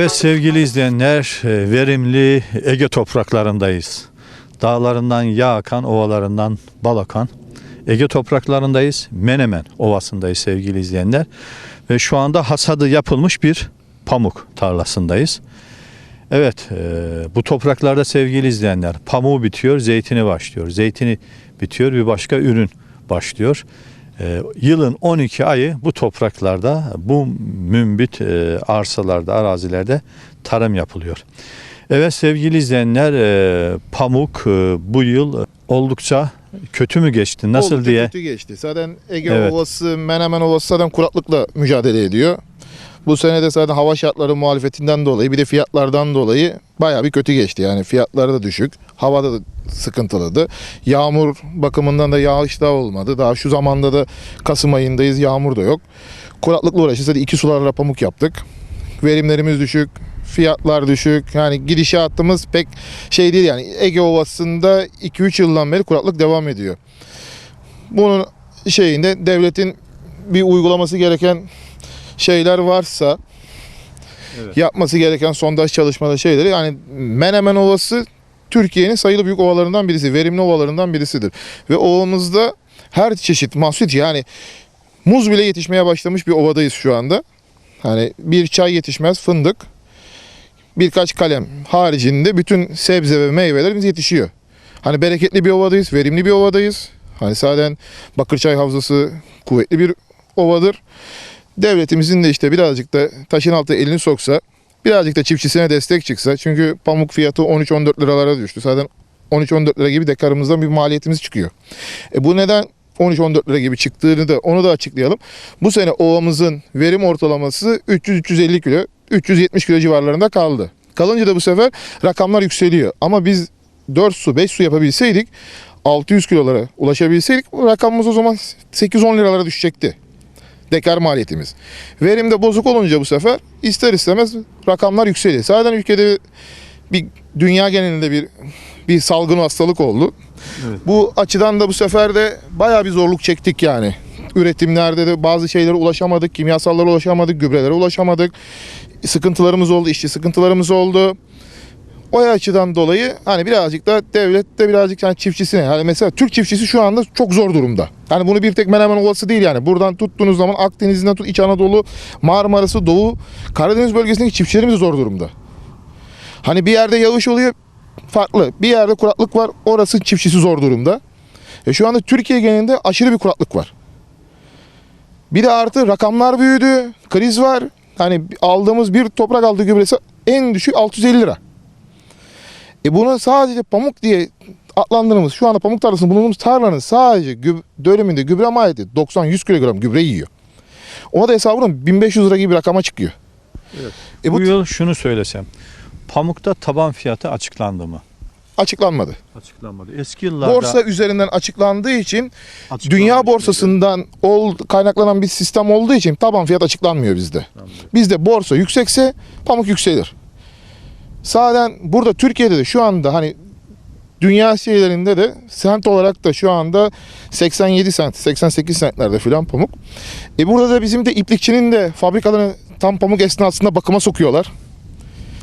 Evet sevgili izleyenler, e, verimli Ege topraklarındayız. Dağlarından yağ akan, ovalarından bal akan Ege topraklarındayız. Menemen Ovası'ndayız sevgili izleyenler. Ve şu anda hasadı yapılmış bir pamuk tarlasındayız. Evet, e, bu topraklarda sevgili izleyenler, pamuğu bitiyor, zeytini başlıyor. Zeytini bitiyor, bir başka ürün başlıyor. E, yılın 12 ayı bu topraklarda, bu mümbit e, arsalarda, arazilerde tarım yapılıyor. Evet sevgili izleyenler, e, pamuk e, bu yıl oldukça kötü mü geçti, nasıl Oldukça diye? kötü geçti. Zaten Ege Evet. Ovası, Menemen Ovası zaten kuraklıkla mücadele ediyor. Bu sene de zaten hava şartları muhalefetinden dolayı bir de fiyatlardan dolayı bayağı bir kötü geçti. Yani fiyatları da düşük. Havada da sıkıntılıydı. Yağmur bakımından da yağış da olmadı. Daha şu zamanda da Kasım ayındayız yağmur da yok. Kuraklıkla uğraşıyoruz. Hadi iki sularla pamuk yaptık. Verimlerimiz düşük. Fiyatlar düşük. Yani gidişatımız pek şey değil yani. Ege Ovası'nda 2-3 yıldan beri kuraklık devam ediyor. Bunun şeyinde devletin bir uygulaması gereken şeyler varsa Evet. yapması gereken sondaj çalışmaları şeyleri yani Menemen Ovası Türkiye'nin sayılı büyük ovalarından birisi, verimli ovalarından birisidir. Ve ovamızda her çeşit mahsul yani muz bile yetişmeye başlamış bir ovadayız şu anda. Hani bir çay yetişmez, fındık, birkaç kalem haricinde bütün sebze ve meyvelerimiz yetişiyor. Hani bereketli bir ovadayız, verimli bir ovadayız. Hani zaten Bakırçay Havzası kuvvetli bir ovadır. Devletimizin de işte birazcık da taşın altı elini soksa, birazcık da çiftçisine destek çıksa. Çünkü pamuk fiyatı 13-14 liralara düştü. Zaten 13-14 lira gibi dekarımızdan bir maliyetimiz çıkıyor. E bu neden 13-14 lira gibi çıktığını da onu da açıklayalım. Bu sene ovamızın verim ortalaması 300-350 kilo, 370 kilo civarlarında kaldı. Kalınca da bu sefer rakamlar yükseliyor. Ama biz 4 su 5 su yapabilseydik 600 kilolara ulaşabilseydik rakamımız o zaman 8-10 liralara düşecekti. Dekar maliyetimiz. Verimde bozuk olunca bu sefer ister istemez rakamlar yükseliyor. Zaten ülkede bir dünya genelinde bir bir salgın hastalık oldu. Evet. Bu açıdan da bu sefer de bayağı bir zorluk çektik yani. Üretimlerde de bazı şeylere ulaşamadık, kimyasallara ulaşamadık, gübrelere ulaşamadık. Sıkıntılarımız oldu, işçi sıkıntılarımız oldu. O açıdan dolayı hani birazcık da devlet de birazcık yani çiftçisine yani mesela Türk çiftçisi şu anda çok zor durumda. Yani bunu bir tek Menemen Ovası değil yani. Buradan tuttuğunuz zaman Akdeniz'inden tut İç Anadolu, Marmara'sı, Doğu, Karadeniz bölgesindeki çiftçilerimiz zor durumda. Hani bir yerde yağış oluyor farklı. Bir yerde kuraklık var. Orası çiftçisi zor durumda. E şu anda Türkiye genelinde aşırı bir kuraklık var. Bir de artı rakamlar büyüdü. Kriz var. Hani aldığımız bir toprak aldığı gübresi en düşük 650 lira. E bunu sadece pamuk diye adlandırdığımız şu anda pamuk tarlasında bulunduğumuz tarlanın sadece güb- dönümünde gübre maliyeti 90-100 kilogram gübre yiyor. Ona da hesabının 1500 lira gibi bir rakama çıkıyor. Evet. E bu bu yıl şunu söylesem, pamukta taban fiyatı açıklandı mı? açıklanmadı. Açıklanmadı. Eski yıllarda Borsa üzerinden açıklandığı için dünya borsasından ol, kaynaklanan bir sistem olduğu için taban fiyat açıklanmıyor bizde. Tamam. Bizde borsa yüksekse pamuk yükselir. Zaten burada Türkiye'de de şu anda hani dünya şeylerinde de sent olarak da şu anda 87 sent, 88 sentlerde filan pamuk. E burada da bizim de iplikçinin de fabrikalarını tam pamuk esnasında bakıma sokuyorlar.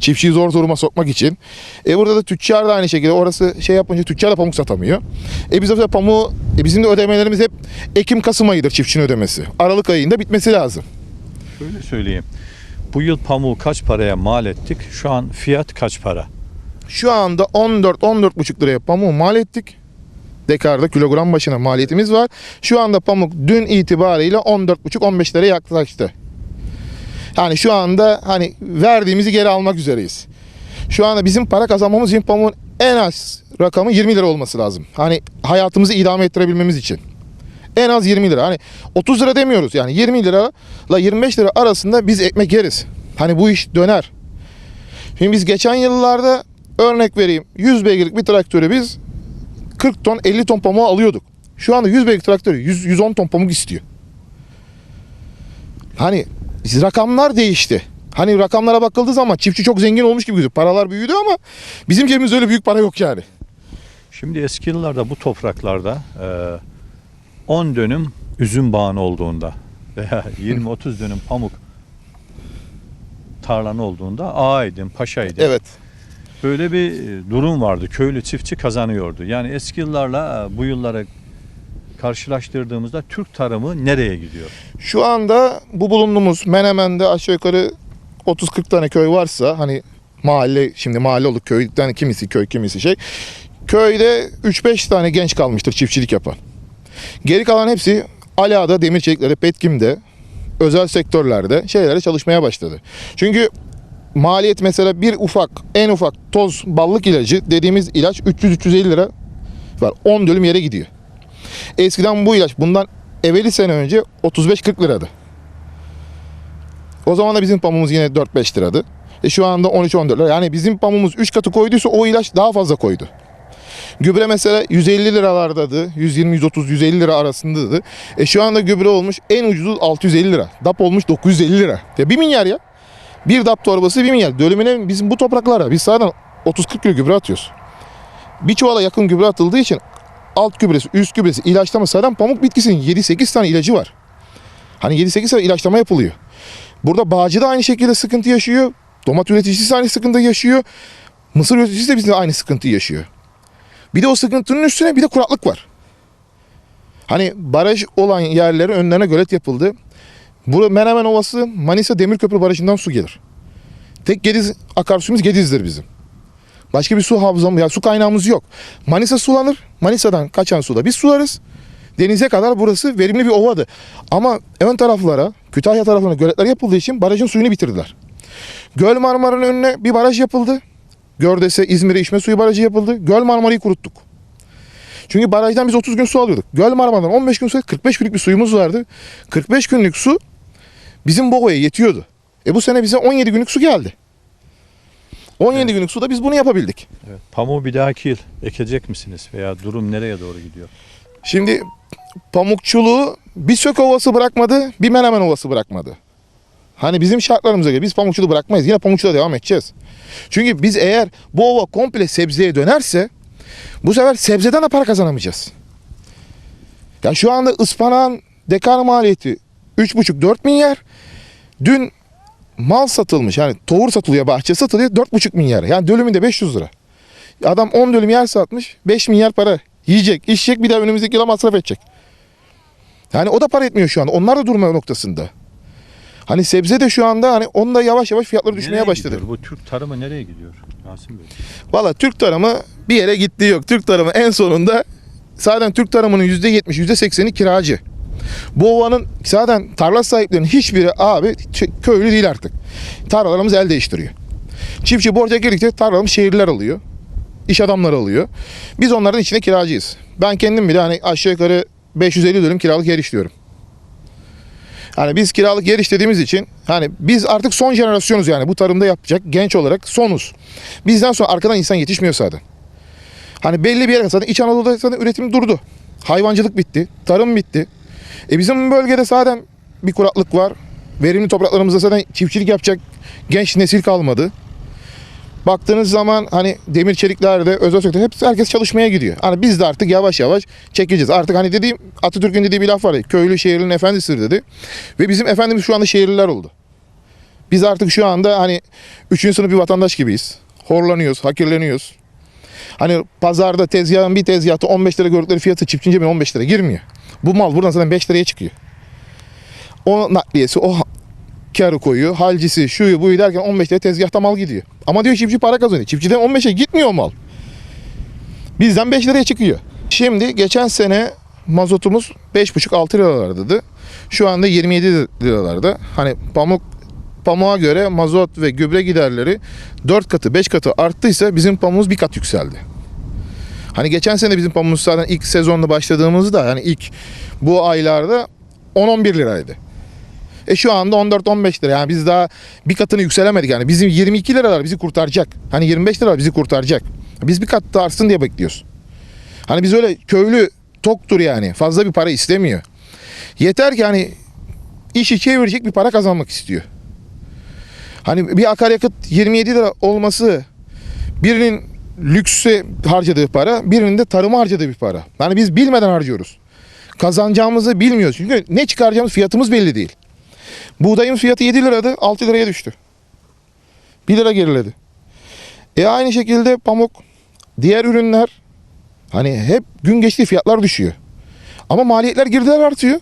Çiftçiyi zor duruma sokmak için. E burada da tüccar da aynı şekilde orası şey yapınca tüccar da pamuk satamıyor. E biz de pamuğu e bizim de ödemelerimiz hep Ekim-Kasım ayıdır çiftçinin ödemesi. Aralık ayında bitmesi lazım. Şöyle söyleyeyim. Bu yıl pamuğu kaç paraya mal ettik? Şu an fiyat kaç para? Şu anda 14-14,5 liraya pamuğu mal ettik. Dekarda kilogram başına maliyetimiz var. Şu anda pamuk dün itibariyle 14,5-15 liraya yaklaştı. Yani şu anda hani verdiğimizi geri almak üzereyiz. Şu anda bizim para kazanmamız için pamuğun en az rakamı 20 lira olması lazım. Hani hayatımızı idame ettirebilmemiz için. En az 20 lira. Hani 30 lira demiyoruz. Yani 20 lira ile 25 lira arasında biz ekmek yeriz. Hani bu iş döner. Şimdi biz geçen yıllarda örnek vereyim 100 beygirlik bir traktörü biz 40 ton 50 ton pamuğu alıyorduk. Şu anda 100 beygirlik traktörü 100, 110 ton pamuk istiyor. Hani rakamlar değişti. Hani rakamlara bakıldığı zaman çiftçi çok zengin olmuş gibi gözüküyor. Paralar büyüdü ama bizim cebimizde öyle büyük para yok yani. Şimdi eski yıllarda bu topraklarda e, 10 dönüm üzüm bağın olduğunda veya 20-30 dönüm pamuk tarlan olduğunda ağaydın, paşaydın. Evet. Böyle bir e, durum vardı. Köylü çiftçi kazanıyordu. Yani eski yıllarla e, bu yılları karşılaştırdığımızda Türk tarımı nereye gidiyor? Şu anda bu bulunduğumuz Menemen'de aşağı yukarı 30-40 tane köy varsa hani mahalle şimdi mahalle olduk köyden kimisi köy kimisi şey. Köyde 3-5 tane genç kalmıştır çiftçilik yapan. Geri kalan hepsi Ala'da, demir çelikleri, Petkim'de, özel sektörlerde şeylere çalışmaya başladı. Çünkü maliyet mesela bir ufak, en ufak toz ballık ilacı dediğimiz ilaç 300-350 lira var. 10 dönüm yere gidiyor. Eskiden bu ilaç bundan evveli sene önce 35-40 liradı. O zaman da bizim pamuğumuz yine 4-5 liradı. E şu anda 13-14 lira. Yani bizim pamuğumuz 3 katı koyduysa o ilaç daha fazla koydu. Gübre mesela 150 liralardadı. 120, 130, 150 lira arasındadı. E şu anda gübre olmuş en ucuzu 650 lira. DAP olmuş 950 lira. Ya 1 milyar ya. Bir DAP torbası 1 milyar. Dönümüne bizim bu topraklara biz zaten 30-40 kilo gübre atıyoruz. Bir çuvala yakın gübre atıldığı için alt gübresi, üst gübresi, ilaçlama zaten pamuk bitkisinin 7-8 tane ilacı var. Hani 7-8 tane ilaçlama yapılıyor. Burada bağcı da aynı şekilde sıkıntı yaşıyor. Domat üreticisi aynı sıkıntı yaşıyor. Mısır üreticisi de bizde aynı sıkıntı yaşıyor. Bir de o sıkıntının üstüne bir de kuraklık var. Hani baraj olan yerlere önlerine gölet yapıldı. Burası Menemen Ovası Manisa Demirköprü Barajı'ndan su gelir. Tek Gediz akarsuyumuz Gediz'dir bizim. Başka bir su havzamız, ya su kaynağımız yok. Manisa sulanır. Manisa'dan kaçan suda biz sularız. Denize kadar burası verimli bir ovadı. Ama ön taraflara, Kütahya taraflarına göletler yapıldığı için barajın suyunu bitirdiler. Göl Marmara'nın önüne bir baraj yapıldı. Gördes'e İzmir'e içme suyu barajı yapıldı. Göl Marmara'yı kuruttuk. Çünkü barajdan biz 30 gün su alıyorduk. Göl Marmara'dan 15 gün su, 45 günlük bir suyumuz vardı. 45 günlük su bizim Bogo'ya yetiyordu. E bu sene bize 17 günlük su geldi. 17 günlük suda biz bunu yapabildik. Evet. Pamuğu bir dahaki yıl ekecek misiniz veya durum nereye doğru gidiyor? Şimdi pamukçuluğu bir sök ovası bırakmadı, bir menemen ovası bırakmadı. Hani bizim şartlarımıza göre biz pamukçuluğu bırakmayız. Yine pamukçuluğa devam edeceğiz. Çünkü biz eğer bu ova komple sebzeye dönerse bu sefer sebzeden de para kazanamayacağız. Ya şu anda ıspanağın dekar maliyeti 3,5-4 milyar. Dün mal satılmış yani tohur satılıyor bahçe satılıyor 4,5 milyar. Yani dönümünde 500 lira. Adam 10 dönüm yer satmış 5 milyar para yiyecek, içecek bir daha önümüzdeki yıla masraf edecek. Yani o da para etmiyor şu anda. Onlar da durma noktasında. Hani sebze de şu anda hani onun da yavaş yavaş fiyatları düşmeye Nereye başladı. gidiyor? Bu Türk tarımı nereye gidiyor? Rasim Bey. Valla Türk tarımı bir yere gittiği yok. Türk tarımı en sonunda zaten Türk tarımının %70, %80'i kiracı. Bu ovanın zaten tarla sahiplerinin hiçbiri abi köylü değil artık. Tarlalarımız el değiştiriyor. Çiftçi borca girdikçe tarlalarımız şehirliler alıyor. İş adamları alıyor. Biz onların içine kiracıyız. Ben kendim bile hani aşağı yukarı 550 dönüm kiralık yer işliyorum. Hani biz kiralık yer işlediğimiz için hani biz artık son jenerasyonuz yani bu tarımda yapacak genç olarak sonuz. Bizden sonra arkadan insan yetişmiyor zaten. Hani belli bir yere zaten İç Anadolu'da zaten üretim durdu. Hayvancılık bitti, tarım bitti. E bizim bölgede zaten bir kuraklık var. Verimli topraklarımızda zaten çiftçilik yapacak genç nesil kalmadı. Baktığınız zaman hani demir çeliklerde, özel sektör hepsi herkes çalışmaya gidiyor. Hani biz de artık yavaş yavaş çekeceğiz. Artık hani dediğim Atatürk'ün dediği bir laf var ya köylü şehirlinin efendisidir dedi. Ve bizim efendimiz şu anda şehirliler oldu. Biz artık şu anda hani üçüncü sınıf bir vatandaş gibiyiz. Horlanıyoruz, hakirleniyoruz. Hani pazarda tezgahın bir tezgahta 15 lira gördükleri fiyatı çiftçinin cebine 15 lira girmiyor. Bu mal buradan zaten 5 liraya çıkıyor. O nakliyesi, o karı koyuyor. Halcisi, şuyu buyu derken 15 liraya tezgahta mal gidiyor. Ama diyor çiftçi para kazanıyor. Çiftçiden 15'e gitmiyor mal. Bizden 5 liraya çıkıyor. Şimdi geçen sene mazotumuz 5,5-6 liralardaydı. Şu anda 27 liralarda. Hani pamuk pamuğa göre mazot ve gübre giderleri 4 katı 5 katı arttıysa bizim pamuğumuz bir kat yükseldi. Hani geçen sene bizim pamuğumuz zaten ilk sezonda başladığımızda yani ilk bu aylarda 10-11 liraydı. E şu anda 14-15 lira. Yani biz daha bir katını yükselemedik yani. Bizim 22 liralar bizi kurtaracak. Hani 25 lira bizi kurtaracak. Biz bir kat daha artsın diye bekliyoruz. Hani biz öyle köylü toktur yani. Fazla bir para istemiyor. Yeter ki hani işi çevirecek bir para kazanmak istiyor. Hani bir akaryakıt 27 lira olması birinin lükse harcadığı para, birinin de tarıma harcadığı bir para. Yani biz bilmeden harcıyoruz. Kazanacağımızı bilmiyoruz. Çünkü ne çıkaracağımız fiyatımız belli değil. Buğdayın fiyatı 7 lirada 6 liraya düştü. 1 lira geriledi. E aynı şekilde pamuk, diğer ürünler hani hep gün geçti fiyatlar düşüyor. Ama maliyetler girdiler artıyor.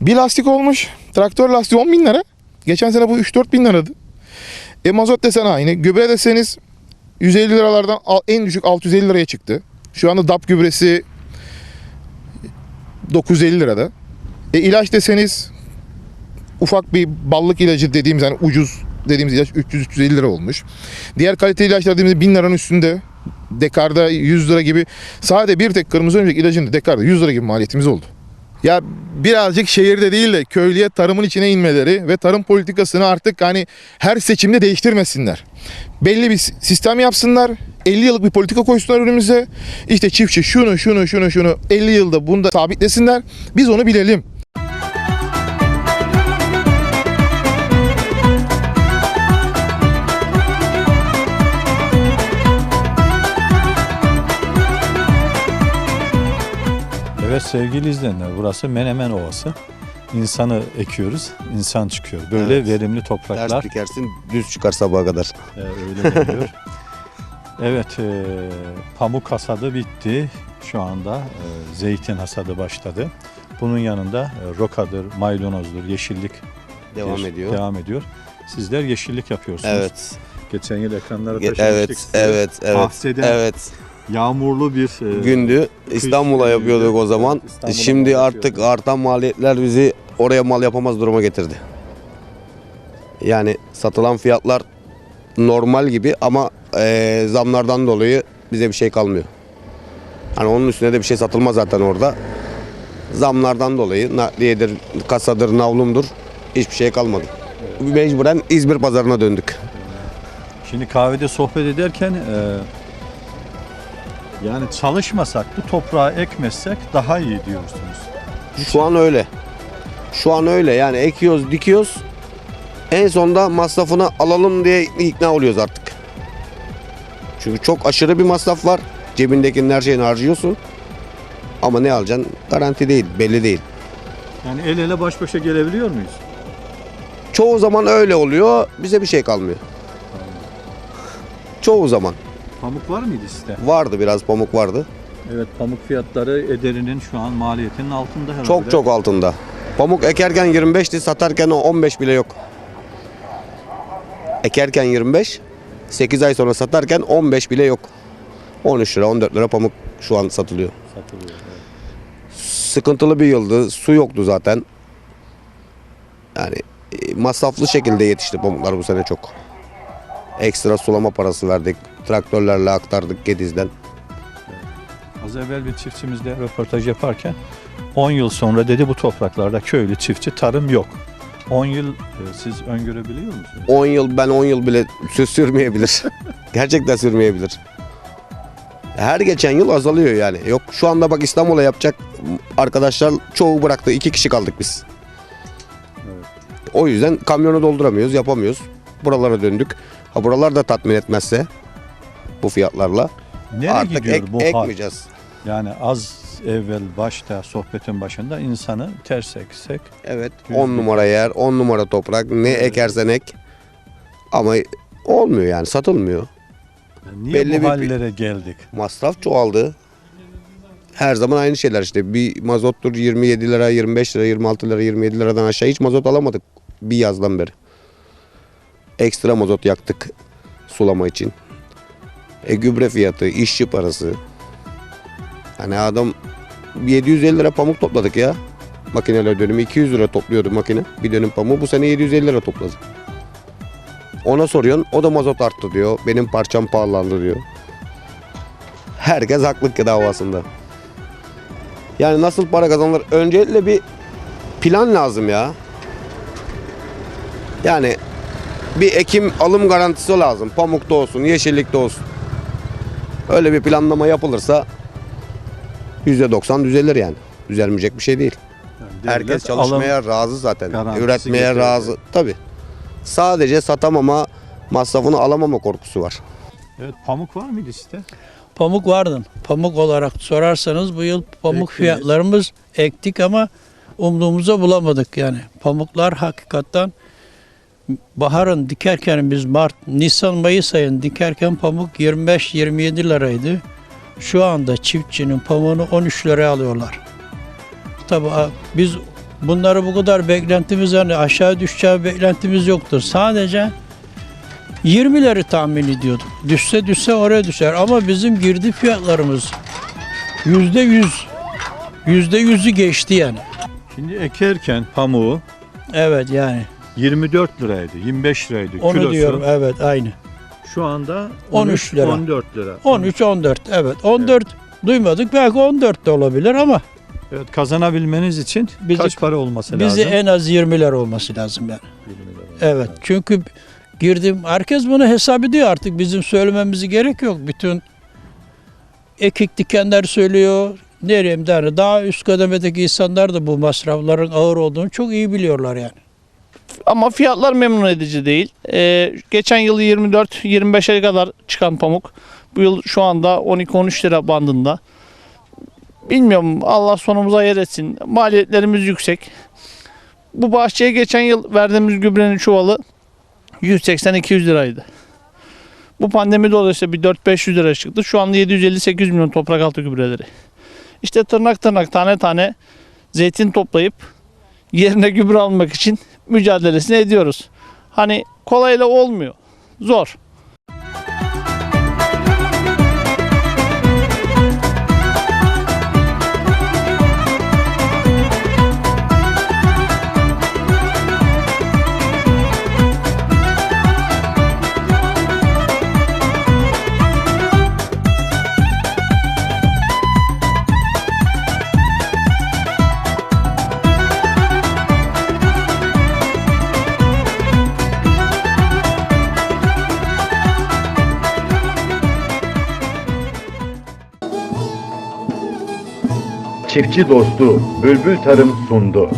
Bir lastik olmuş. Traktör lastiği 10 bin lira. Geçen sene bu 3-4 bin liradı. E mazot desen aynı. Gübre deseniz 150 liralardan al- en düşük 650 liraya çıktı. Şu anda DAP gübresi 950 lirada. E ilaç deseniz ufak bir ballık ilacı dediğimiz yani ucuz dediğimiz ilaç 300-350 lira olmuş. Diğer kaliteli ilaçlar dediğimiz 1000 liranın üstünde. Dekarda 100 lira gibi sadece bir tek kırmızı örümcek ilacın dekarda 100 lira gibi maliyetimiz oldu. Ya birazcık şehirde değil de köylüye tarımın içine inmeleri ve tarım politikasını artık hani her seçimde değiştirmesinler. Belli bir sistem yapsınlar. 50 yıllık bir politika koysunlar önümüze. İşte çiftçi şunu şunu şunu şunu 50 yılda bunu da sabitlesinler. Biz onu bilelim. Evet sevgili izleyenler burası Menemen Ovası. İnsanı ekiyoruz, insan çıkıyor. Böyle Evet. verimli Ters topraklar dikersin düz çıkar sabaha kadar. e, öyle oluyor. evet, e, pamuk hasadı bitti. Şu anda e, zeytin hasadı başladı. Bunun yanında e, rokadır, maydonozdur, yeşillik Devam ediyor. Devam ediyor. Sizler yeşillik yapıyorsunuz. Evet. Geçen yıl ekranlara Ge- taşımıştık. Evet, evet, evet. Bahseden Evet. Yağmurlu bir e, Gündü. İstanbul'a yapıyorduk o zaman. İstanbul'a Şimdi mal artık yapıyorduk. artan maliyetler bizi oraya mal yapamaz duruma getirdi. Yani satılan fiyatlar normal gibi ama eee, zamlardan dolayı bize bir şey kalmıyor. Hani onun üstüne de bir şey satılmaz zaten orada. Zamlardan dolayı nakliyedir, kasadır, navlumdur hiçbir şey kalmadı. Mecburen İzmir pazarına döndük. Şimdi kahvede sohbet ederken e, yani çalışmasak bu toprağı ekmezsek daha iyi diyorsunuz. Şu an öyle. Şu an öyle yani ekiyoruz dikiyoruz. En sonda masrafını alalım diye ikna oluyoruz artık. Çünkü çok aşırı bir masraf var. Cebindekinin her şeyini harcıyorsun. Ama ne alacaksın garanti değil, belli değil. Yani el ele baş başa gelebiliyor muyuz? Çoğu zaman öyle oluyor, bize bir şey kalmıyor. Çoğu zaman. Pamuk var mıydı sizde? Vardı biraz pamuk vardı. Evet pamuk fiyatları ederinin şu an maliyetinin altında herhalde. Çok çok altında. Pamuk ekerken 25'ti, satarken o 15 bile yok. Ekerken 25, 8 ay sonra satarken 15 bile yok. 13 lira, 14 lira pamuk şu an satılıyor. satılıyor. evet. Sıkıntılı bir yıldı, su yoktu zaten. Yani e, masraflı şekilde yetişti pamuklar bu sene çok. Ekstra sulama parası verdik. Traktörlerle aktardık Gediz'den. Az evvel bir çiftçimizle röportaj yaparken 10 yıl sonra dedi bu topraklarda köylü çiftçi tarım yok. 10 yıl e, siz öngörebiliyor musunuz? 10 yıl ben 10 yıl bile sü- sürmeyebilir. Gerçekten sürmeyebilir. Her geçen yıl azalıyor yani. Yok şu anda bak İstanbul'a yapacak arkadaşlar çoğu bıraktı. iki kişi kaldık biz. Evet. O yüzden kamyonu dolduramıyoruz, yapamıyoruz. Buralara döndük. Ha buralar da tatmin etmezse bu fiyatlarla Nereye artık gidiyor ek- bu hal? ekmeyeceğiz. Yani az evvel başta sohbetin başında insanı ters eksek Evet Düz 10 bir- numara yer, 10 numara toprak. Ne ekersen ek. Ama olmuyor yani satılmıyor. niye Belli bu bir- hallere geldik? Masraf çoğaldı. Her zaman aynı şeyler işte. Bir mazottur 27 lira, 25 lira, 26 lira, 27 liradan aşağı hiç mazot alamadık bir yazdan beri. Ekstra mazot yaktık sulama için. E gübre fiyatı, işçi parası. Hani adam 750 lira pamuk topladık ya. Makineler dönümü 200 lira topluyordu makine. Bir dönüm pamuğu bu sene 750 lira topladı. Ona soruyorsun o da mazot arttı diyor. Benim parçam pahalandı diyor. Herkes haklı davasında. Yani nasıl para kazanılır? Öncelikle bir plan lazım ya. Yani bir ekim alım garantisi lazım. Pamukta olsun, yeşillikte olsun. Öyle bir planlama yapılırsa %90 düzelir yani. Düzelmeyecek bir şey değil. Yani Herkes çalışmaya razı zaten. Üretmeye getirdi. razı. Tabii. Sadece satamama, masrafını alamama korkusu var. Evet pamuk var mıydı sizde? Pamuk vardı. Pamuk olarak sorarsanız bu yıl pamuk Ektiniz. fiyatlarımız ektik ama umduğumuza bulamadık yani. Pamuklar hakikaten baharın dikerken biz Mart, Nisan, Mayıs ayın dikerken pamuk 25-27 liraydı. Şu anda çiftçinin pamuğunu 13 liraya alıyorlar. Tabii a- biz bunları bu kadar beklentimiz yani aşağı düşeceği beklentimiz yoktur. Sadece 20'leri tahmin ediyorduk. Düşse düşse oraya düşer ama bizim girdi fiyatlarımız yüzde yüz yüzde yüzü geçti yani. Şimdi ekerken pamuğu Evet yani 24 liraydı, 25 liraydı onu kilosu. diyorum evet aynı. Şu anda 13 lira. 14 lira. 13 14 evet 14 duymadık belki 14 de olabilir ama Evet, kazanabilmeniz için Bizi- kaç para olması bizi lazım? en az 20'ler olması lazım yani. 20 lira. Evet çünkü girdim herkes bunu hesap ediyor artık bizim söylememize gerek yok. Bütün ekik dikenler söylüyor. Nereye yani daha üst kademedeki insanlar da bu masrafların ağır olduğunu çok iyi biliyorlar yani. Ama fiyatlar memnun edici değil. Ee, geçen yıl 24-25'e kadar çıkan pamuk. Bu yıl şu anda 12-13 lira bandında. Bilmiyorum Allah sonumuza yer etsin. Maliyetlerimiz yüksek. Bu bahçeye geçen yıl verdiğimiz gübrenin çuvalı 180-200 liraydı. Bu pandemi dolayısıyla bir 4-500 lira çıktı. Şu anda 750-800 milyon toprak altı gübreleri. İşte tırnak tırnak tane tane zeytin toplayıp yerine gübre almak için mücadelesini ediyoruz. Hani kolayla olmuyor. Zor. Çiftçi dostu Bülbül Tarım sundu.